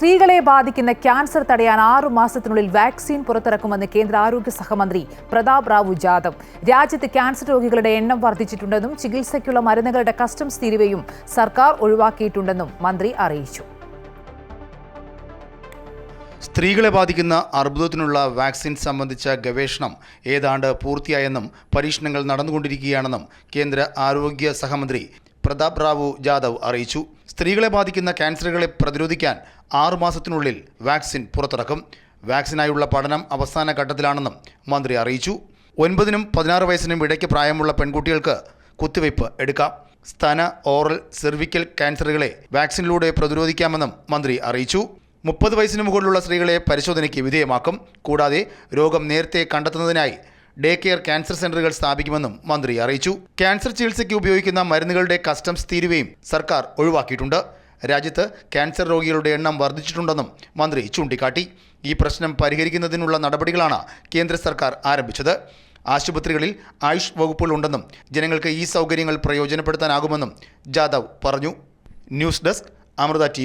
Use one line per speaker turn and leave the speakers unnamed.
സ്ത്രീകളെ ബാധിക്കുന്ന ക്യാൻസർ തടയാൻ ആറു മാസത്തിനുള്ളിൽ വാക്സിൻ പുറത്തിറക്കുമെന്ന് കേന്ദ്ര ആരോഗ്യ സഹമന്ത്രി പ്രതാപ് റാവു ജാദവ്. രാജ്യത്ത് ക്യാൻസർ രോഗികളുടെ എണ്ണം വർദ്ധിച്ചിട്ടുണ്ടെന്നും ചികിത്സയ്ക്കുള്ള മരുന്നുകളുടെ കസ്റ്റംസ് തീരുവയും സർക്കാർ ഒഴിവാക്കിയിട്ടുണ്ടെന്നും മന്ത്രി അറിയിച്ചു.
സ്ത്രീകളെ ബാധിക്കുന്ന അർബുദത്തിനുള്ള വാക്സിൻ സംബന്ധിച്ച ഗവേഷണം ഏതാണ്ട് പൂർത്തിയായെന്നും പരീക്ഷണങ്ങൾ നടന്നുകൊണ്ടിരിക്കുകയാണെന്നും കേന്ദ്ര ആരോഗ്യ സഹമന്ത്രി പ്രതാപ് റാവു ജാദവ് അറിയിച്ചു. സ്ത്രീകളെ ബാധിക്കുന്ന ക്യാൻസറുകളെ പ്രതിരോധിക്കാൻ ആറുമാസത്തിനുള്ളിൽ വാക്സിൻ പുറത്തിറക്കും. വാക്സിനായുള്ള പഠനം അവസാന ഘട്ടത്തിലാണെന്നും മന്ത്രി അറിയിച്ചു. ഒൻപതിനും പതിനാറ് വയസ്സിനും ഇടയ്ക്ക് പ്രായമുള്ള പെൺകുട്ടികൾക്ക് കുത്തിവയ്പ് എടുക്കാം. സ്തന ഓറൽ സെർവിക്കൽ ക്യാൻസറുകളെ വാക്സിനിലൂടെ പ്രതിരോധിക്കാമെന്നും മന്ത്രി അറിയിച്ചു. മുപ്പത് വയസ്സിന് മുകളിലുള്ള സ്ത്രീകളെ പരിശോധനയ്ക്ക് വിധേയമാക്കും. കൂടാതെ രോഗം നേരത്തെ കണ്ടെത്തുന്നതിനായി ഡേ കെയർ ക്യാൻസർ സെന്ററുകൾ സ്ഥാപിക്കുമെന്നും മന്ത്രി അറിയിച്ചു. ക്യാൻസർ ചികിത്സയ്ക്ക് ഉപയോഗിക്കുന്ന മരുന്നുകളുടെ കസ്റ്റംസ് തീരുവയും സർക്കാർ ഒഴിവാക്കിയിട്ടുണ്ട്. രാജ്യത്ത് ക്യാൻസർ രോഗികളുടെ എണ്ണം വർദ്ധിച്ചിട്ടുണ്ടെന്നും മന്ത്രി ചൂണ്ടിക്കാട്ടി. ഈ പ്രശ്നം പരിഹരിക്കുന്നതിനുള്ള നടപടികളാണ് കേന്ദ്ര സർക്കാർ ആരംഭിച്ചത്. ആശുപത്രികളിൽ ആയുഷ് വകുപ്പുകൾ ഉണ്ടെന്നും ജനങ്ങൾക്ക് ഈ സൗകര്യങ്ങൾ പ്രയോജനപ്പെടുത്താനാകുമെന്നും ജാദവ് പറഞ്ഞു. News desk Amrita T